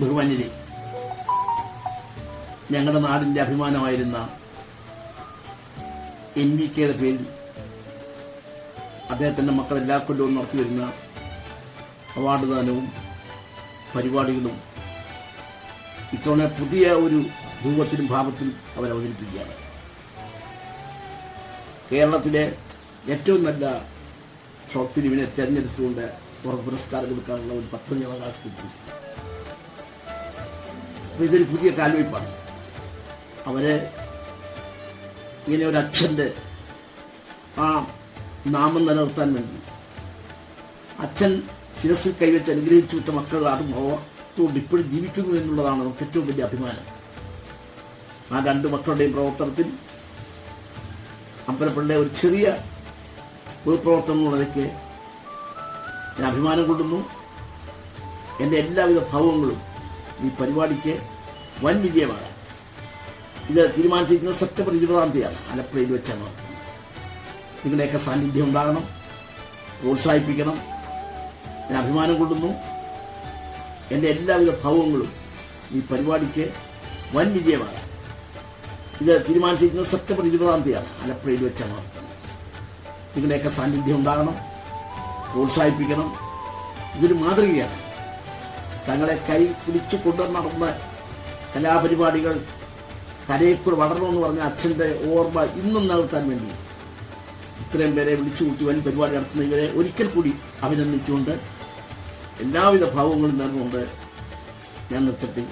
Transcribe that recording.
ബഹുമാന്യരെ ഞങ്ങളുടെ നാടിന്റെ അഭിമാനമായിരുന്ന N V കെയുടെ പേരിൽ അദ്ദേഹത്തിന്റെ മക്കൾ എല്ലാ കൊല്ലവും നടത്തി വരുന്ന അവാർഡ് ദാനവും പരിപാടികളും ഇത്തവണ പുതിയ ഒരു രൂപത്തിലും ഭാവത്തിലും അവർ അവതരിപ്പിക്കുകയാണ്. കേരളത്തിലെ ഏറ്റവും നല്ല ഷോർട്ട് ഫിലിമിനെ തെരഞ്ഞെടുത്തുകൊണ്ട് പുറം പുരസ്കാരം കൊടുക്കാനുള്ള ഒരു പദ്ധതി അവകാശപ്പെട്ടു അപ്പൊ ഇതൊരു പുതിയ കാൽവയ്പ്പാണ്. അവരെ ഇങ്ങനെ ഒരു അച്ഛന്റെ ആ നാമം നിലനിർത്താൻ വേണ്ടി. അച്ഛൻ ശിരസിൽ കൈവച്ച് അനുഗ്രഹിച്ചു വിട്ട മക്കൾ അതുകൊണ്ട് ഇപ്പോഴും ജീവിക്കുന്നു എന്നുള്ളതാണ് നമുക്ക് ഏറ്റവും വലിയ അഭിമാനം. ആ രണ്ട് മക്കളുടെയും പ്രവർത്തനത്തിൽ അമ്പലപ്പള്ളിയുടെ ഒരു ചെറിയ പൊതുപ്രവർത്തനം എന്നുള്ളതൊക്കെ ഞാൻ അഭിമാനം കൊള്ളുന്നു. എന്റെ എല്ലാവിധ ഭാവങ്ങളും ഈ പരിപാടിക്ക് വൻ വിജയമാണ്. ഇത് തീരുമാനിച്ചിരിക്കുന്നത് സെപ്റ്റംബർ ഇരുപതാം തീയതിയാണ്. ആലപ്പുഴയിൽ വെച്ചാണ് നിങ്ങളുടെയൊക്കെ സാന്നിധ്യം ഉണ്ടാകണം പ്രോത്സാഹിപ്പിക്കണം. ഞാൻ അഭിമാനം കൊള്ളുന്നു. എന്റെ എല്ലാവിധ ഭാവങ്ങളും ഈ പരിപാടിക്ക് വൻ വിജയമാണ്. ഇത് തീരുമാനിച്ചിരിക്കുന്നത് സെപ്റ്റംബർ ഇരുപതാം തീയതിയാണ്. ആലപ്പുഴയിൽ വെച്ചാണ് നിങ്ങളുടെയൊക്കെ സാന്നിധ്യം ഉണ്ടാകണം പ്രോത്സാഹിപ്പിക്കണം. ഇതൊരു മാതൃകയാണ്. തങ്ങളെ കൈ പിടിച്ചു കൊണ്ടു നടന്ന കലാപരിപാടികൾ വളർന്നു എന്ന് പറഞ്ഞ അച്ഛന്റെ ഓർമ്മ ഇന്നും നിലനിർത്താൻ വേണ്ടി ഇത്രയും പേരെ വിളിച്ചു കൂട്ടി വൻ പരിപാടി നടത്തുന്ന ഇവരെ ഒരിക്കൽ കൂടി അഭിനന്ദിച്ചുകൊണ്ട് എല്ലാവിധ ഭാവങ്ങളും നേർന്നുകൊണ്ട് ഞാൻ നിർത്തട്ടെ.